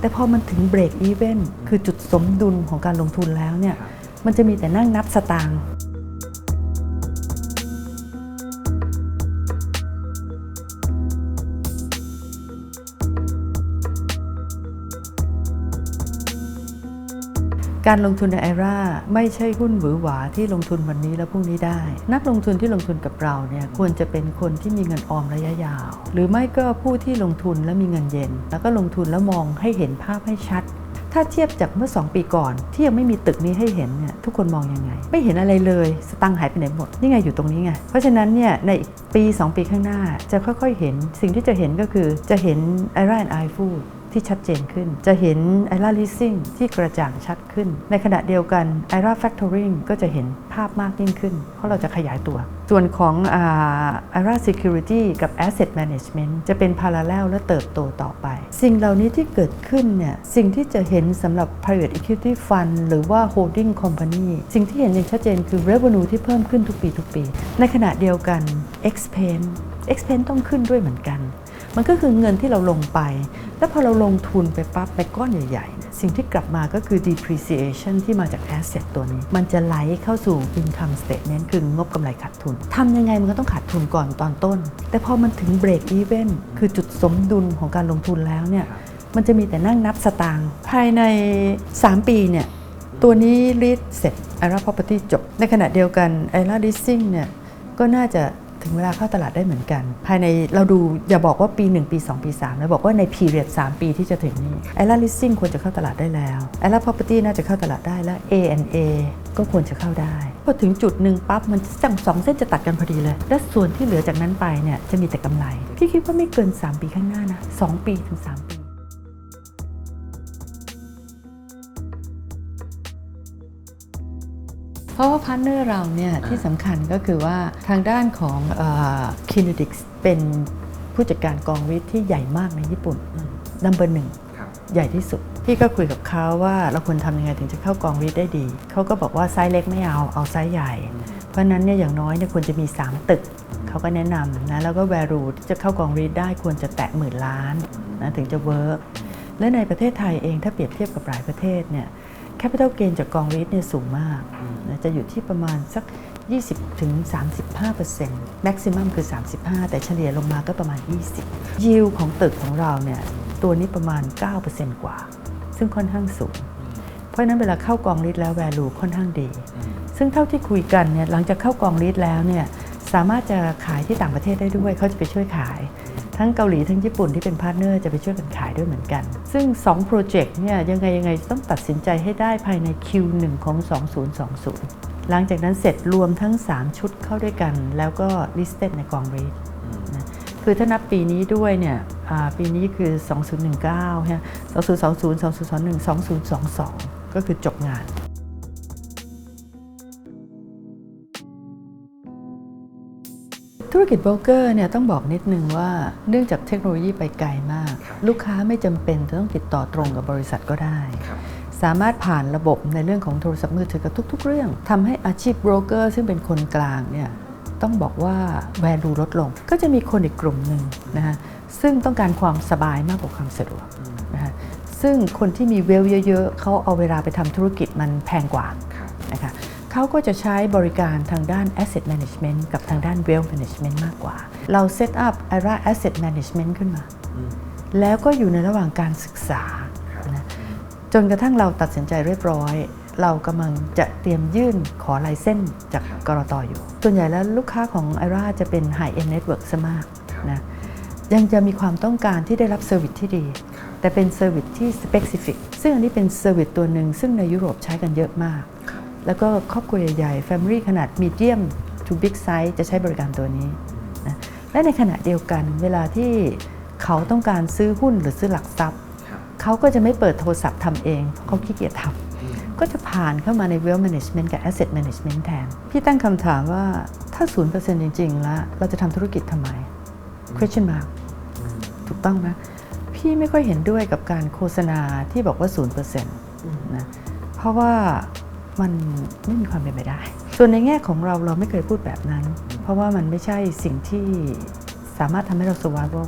แต่พอมันถึงเบรกอีเวนคือจุดสมดุลของการลงทุนแล้วเนี่ยมันจะมีแต่นั่งนับสตางค์ การลงทุนในไอราไม่ใช่หุ้นหวือหวาที่ลงทุนวันนี้แล้วพรุ่งนี้ได้ นักลงทุนที่ลงทุนกับเราเนี่ยควรจะเป็นคนที่มีเงินออมระยะยาว หรือไม่ก็ผู้ที่ลงทุนแล้วมีเงินเย็น แล้วก็ลงทุนแล้วมองให้เห็นภาพให้ชัดถ้าเทียบจากเมื่อ 2 ปีก่อนที่ยังไม่มีตึกนี้ให้เห็นเนี่ยทุกคนมองยังไง ไม่เห็นอะไรเลย สตังค์หายไปไหนหมดนี่ไงอยู่ตรงนี้ไงเพราะฉะนั้นเนี่ยในอีกปี 2 ปีข้างหน้าจะค่อยๆเห็น สิ่งที่จะเห็นก็คือจะเห็นไอรอนไอฟู ที่ชัดเจนขึ้น จะเห็นไอราลิซิ่งที่กระจ่างชัดขึ้น ในขณะเดียวกันไอราแฟคทอริงก็จะเห็นภาพมากยิ่งขึ้น เพราะเราจะขยายตัว ส่วนของไอรา Security กับ Asset Management จะเป็น Parallel และเติบโตต่อไป สิ่งเหล่านี้ที่เกิดขึ้นเนี่ยสิ่งที่จะเห็นสำหรับ Private Equity Fund หรือว่า Holding Company สิ่งที่เห็นอย่างชัดเจนคือ Revenue ที่เพิ่มขึ้นทุกปีทุกปี ในขณะเดียวกัน Expense Expense ต้องขึ้นด้วยเหมือนกัน มันก็คือเงินที่เราลงไป แล้วพอเราลงทุนไปปั๊บไปก้อนใหญ่ๆ สิ่งที่กลับมาก็คือ depreciation ที่มาจาก asset ตัวนี้ มันจะไหลเข้าสู่ income statement คืองบกำไรขาดทุนทำยังไงมันก็ต้องขาดทุนก่อนตอนต้น แต่พอมันถึง break even คือจุดสมดุลของการลงทุนแล้วเนี่ยมันจะมีแต่นั่งนับสตางค์ภายใน 3 ปีเนี่ยตัวนี้ read เสร็จ IRA property จบ ในขณะเดียวกัน IRA leasing เนี่ยก็น่าจะ ถึงเวลาเข้าตลาดได้เหมือนกัน ภายในเราดูอย่าบอกว่าปี 1 ปี 2 ปี 3 แล้วบอกว่าใน period 3 ปีที่จะถึงนี้ i r a leasing ควรจะเข้าตลาดได้แล้ว i r a property น่าจะเข้าตลาดได้แล้ว A&A ก็ควรจะเข้าได้พอถึงจุดหนึ่งปั๊บมันจังสองเส้นจะตัดกันพอดีเลย และส่วนที่เหลือจากนั้นไปเนี่ยจะมีแต่กำไร พี่คิดว่าไม่เกิน 3 ปีข้างหน้านะ2ปีถึง 3 ปี เพราะว่าพาร์ทเนอร์เราเนี่ยที่สำคัญก็คือว่าทางด้านของคินิดิกเป็นผู้จัดการกองวิทย์ที่ใหญ่มากในญี่ปุ่นนัมเบอร์หนึ่งครับใหญ่ที่สุด พี่ก็คุยกับเขาว่าเราควรทำยังไงถึงจะเข้ากองวิทย์ได้ดี เขาก็บอกว่าไซส์เล็กไม่เอาเอาไซส์ใหญ่ เพราะฉะนั้นเนี่ยอย่างน้อยเนี่ยควรจะมี 3 ตึก เขาก็แนะนำนะแล้วก็แวรูที่จะเข้ากองวิทย์ได้ควรจะแตะหมื่นล้านนะถึงจะเวิร์กและในประเทศไทยเองถ้าเปรียบเทียบกับหลายประเทศเนี่ยแคปิตอลเกนจากกองวิทย์เนี่ยสูงมาก นะจะอยู่ที่ประมาณสัก 20ถึง35%แม็กซิมัมคือ 35 แต่เฉลี่ยลงมาก็ประมาณ 20 ยิวของตึกของเราเนี่ยตัวนี้ประมาณ 9%กว่า ซึ่งค่อนข้างสูง เพราะฉะนั้นเวลาเข้ากองลิสแล้วแวลูค่อนข้างดี ซึ่งเท่าที่คุยกันเนี่ยหลังจากเข้ากองลิสแล้วเนี่ยสามารถจะขายที่ต่างประเทศได้ด้วยเขาจะไปช่วยขาย ทั้งเกาหลีทั้งญี่ปุ่นที่เป็นพาร์ทเนอร์จะไปช่วยกันขายด้วยเหมือนกัน ซึ่ง2โปรเจกต์เนี่ยยังไงยังไงต้องตัดสินใจให้ได้ภายใน Q1 ของ 2020 หลังจากนั้นเสร็จรวมทั้ง 3 ชุดเข้าด้วยกัน แล้วก็ listed ในกองรีดนะคือถ้านับปีนี้ด้วยเนี่ยปีนี้คือ 2019ฮะ2020 2021 2022 ก็คือจบงาน ธุรกิจโบรกเกอร์เนี่ยต้องบอกนิดนึงว่าเนื่องจากเทคโนโลยีไปไกลมาก ลูกค้าไม่จำเป็นจะต้องติดต่อตรงกับบริษัทก็ได้ครับสามารถผ่านระบบในเรื่องของโทรศัพท์มือถือกับทุก ๆ เรื่องทำให้อาชีพโบรกเกอร์ซึ่งเป็นคนกลางเนี่ยต้องบอกว่าแวลูลดลง ก็จะมีคนอีกกลุ่มหนึ่งนะฮะซึ่งต้องการความสบายมากกว่าความสะดวกนะฮะซึ่งคนที่มีเวลเยอะ ๆเขาเอาเวลาไปทำธุรกิจมันแพงกว่าครับนะคะ เขาก็จะใช้บริการทางด้าน asset management กับทางด้าน wealth management มากกว่า เรา set up IRA asset management ขึ้นมาอืมแล้วก็อยู่ในระหว่างการศึกษานะจนกระทั่งเราตัดสินใจเรียบร้อย เรากำลังจะเตรียมยื่นขอลายเส้นจากกรตอยู่ ส่วนใหญ่แล้วลูกค้าของ IRA จะเป็น High End Network ซะมากนะยังจะมีความต้องการที่ได้รับเซอร์วิสที่ดี แต่เป็นเซอร์วิสที่ specific ซึ่งอันนี้เป็นเซอร์วิสตัวหนึ่งซึ่งในยุโรปใช้กันเยอะมาก แล้วก็ครอบครัวใหญ่ๆ Family ขนาด medium to big size จะใช้บริการตัวนี้นะและในขณะเดียวกันเวลาที่เขาต้องการซื้อหุ้นหรือซื้อหลักทรัพย์ครับเขาก็จะไม่เปิดโทรศัพท์ทำเองเพราะเขาขี้เกียจทำก็จะผ่านเข้ามาใน wealth management กับ asset management แทน พี่ตั้งคำถามว่าถ้า 0%จริง ๆ แล้ว เราจะทำธุรกิจทำไม question mark ถูกต้องไหมพี่ไม่ค่อยเห็นด้วยกับการโฆษณาที่บอกว่า 0%นะเพราะว่า มันไม่มีความเป็นไปได้ ส่วนในแง่ของเราเราไม่เคยพูดแบบนั้น เพราะว่ามันไม่ใช่สิ่งที่สามารถทำให้เรา survival